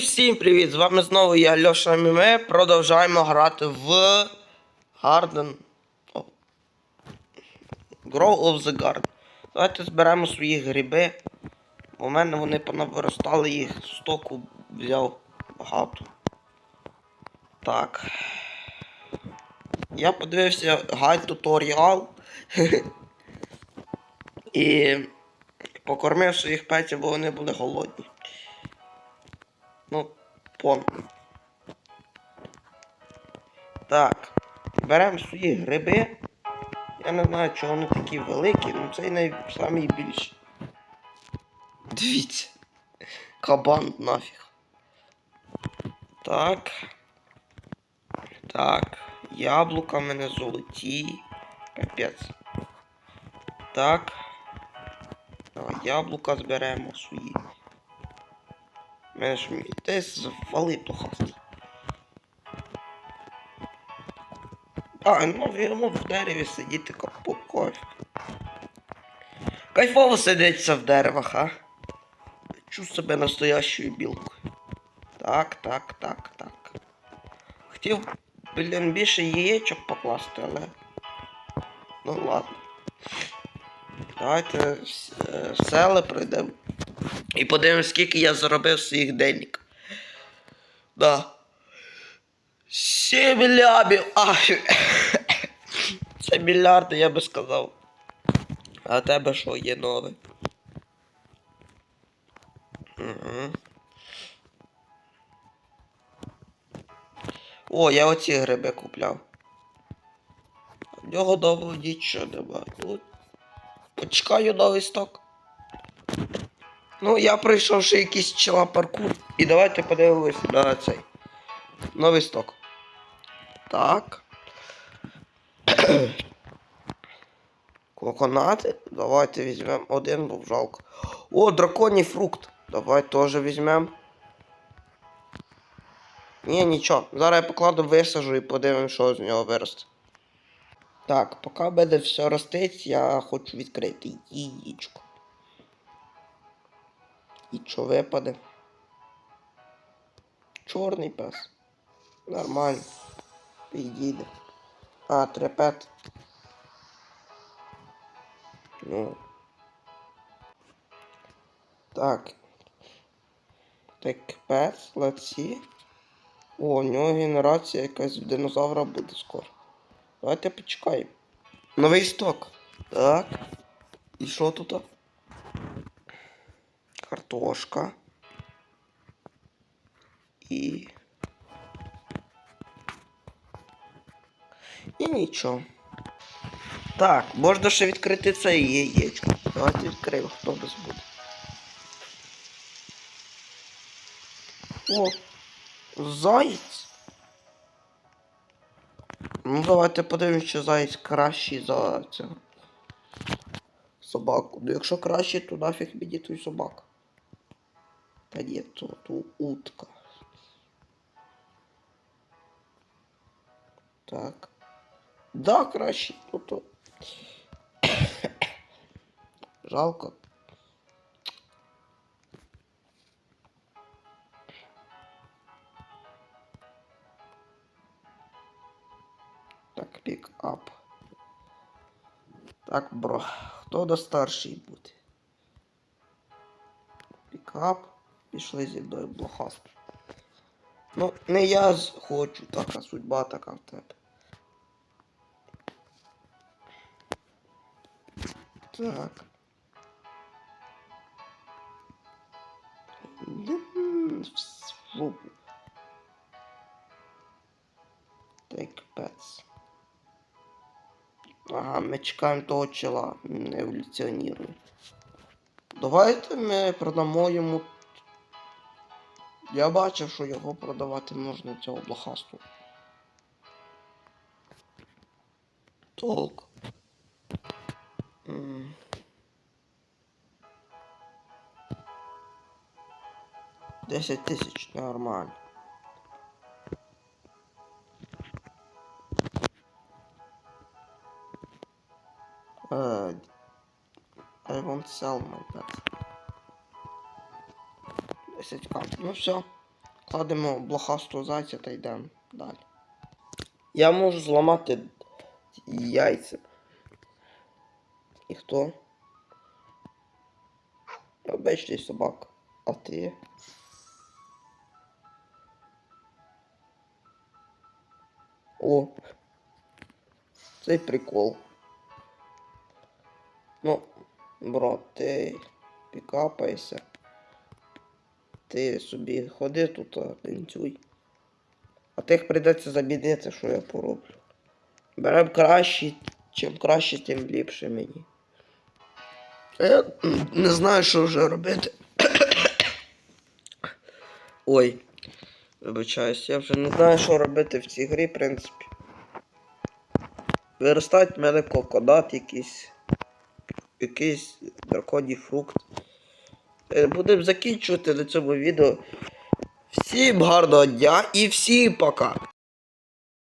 всім привіт! З вами знову я Льоша Міме. Продовжаємо грати в Garden. Grow of the Garden. Давайте зберемо свої гриби. У мене вони понавиростали їх стоку взяв багато. Так. Я подивився гайд туторіал. І покормив своїх петів, бо вони були голодні. Ну, пон. Так. Беремо свої гриби. Я не знаю, чого вони такі великі, ну цей найбільший. Дивіться. Кабан нафіг. Так. Так. Яблука в мене золоті. Капець. Так. Давай яблука зберемо свої. Мене ж мій десь звали плохасти. А, ну він в дереві сидіти капукою. Кайфово сидиться в деревах, а? Чу себе настоящою білкою. Так, так, так, так. Хотів, блін, більше яєчок покласти, але. Ну ладно. Давайте е, в сели пройдемо. І подивимось, скільки я заробив своїх денег. Да. 7 мільярдів. А, це мільярди, я би сказав. А тебе що є нове? Угу. О, я оці гриби купляв. В нього довго нічого нема. Тут. Почекаю новий сток. Ну, я пройшов ще якийсь чела паркур. І давайте подивимось на цей. Новий сток. Так. Коконати. Давайте візьмемо один, бо жалко. О, драконій фрукт. Давай теж візьмемо. Ні, нічого. Зараз я покладу, висажу і подивимось, що з нього виросте. Так, поки буде все ростить, я хочу відкрити яєчко. І що випаде? Чорний пес. Нормально. Підійде. А, трепет. Ну. Так. Так, пес, see. О, у нього генерація якась динозавра буде скоро. Давайте почекаємо. Новий сток. Так. І що тут? Картошка. І. І нічого. Так, можна ще відкрити це яєчко. Давайте відкриємо, хто без буде. О, заєць. Ну, давайте подивимось, що заєць кращий за цього. Собаку. Ну якщо краще, то нафіг мені той собака. Та ні, то, то утка. Так. Да, краще, ну то. Жалко. Так, пік-ап. Так, бро, хто до старший буде? Пікап. Пішли зі мною блохаст. Ну, не я хочу, така судьба така в тебе. Так. Так, пец. Ага, ми чекаємо того чела, еволюціонує. Давайте ми продамо йому. Я бачив, що його продавати можна цього блохасту. Толк. М. Десять тисяч нормально. Uh, I won't sell my pet. 10 к. Ну все. Кладемо блохастого зайця та йдемо далі. Я можу зламати яйця. І хто? Обичний собак. А ти? О. Цей прикол. Ну, бро, ти пікапайся. Ти собі ходи тут, танцюй. А тих прийдеться замінити, що я пороблю. Берем кращі, чим краще, тим ліпше мені. Я не знаю, що вже робити. Ой. Вибачаюсь, я вже не знаю, що робити в цій грі, в принципі. Виростать в мене коконат якийсь. Якийсь драконій фрукт. Е, Будемо закінчувати на цьому відео. Всім гарного дня і всім пока!